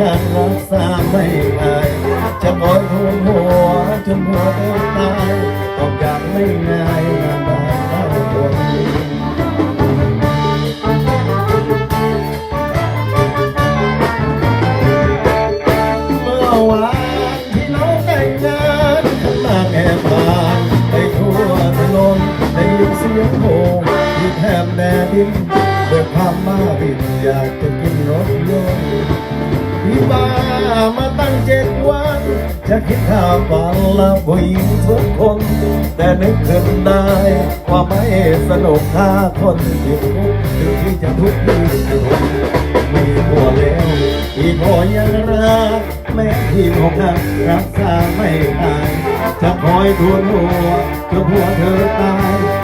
ยังรักษาไม่หายจะคอยทุนหัวจนหัวเธอตายต้องอย่างไม่ง่ายนานได้เท่านเมื่อวานที่น้องแต่งงานข้างหน้าแอบผ่านไปทั่วถนนได้ยินเสียงโหที่แทบแดดินด้วยความมาบินอยากจะ รถยนต์พี่บ้ามาตั้งเจ็ดวัน จะคิดข้าฝันละผู้หญิงทุกคน แต่นึกขึ้นได้ว่าไม่สนุกถ้าคนติดคุกถึงที่จะทุกข์ที่สุดมีผัวแล้วอีกผัวยังรักแม้ที่ผมนั้นรักษาไม่ตายจะคอยทวนหัวจนผัวเธอตาย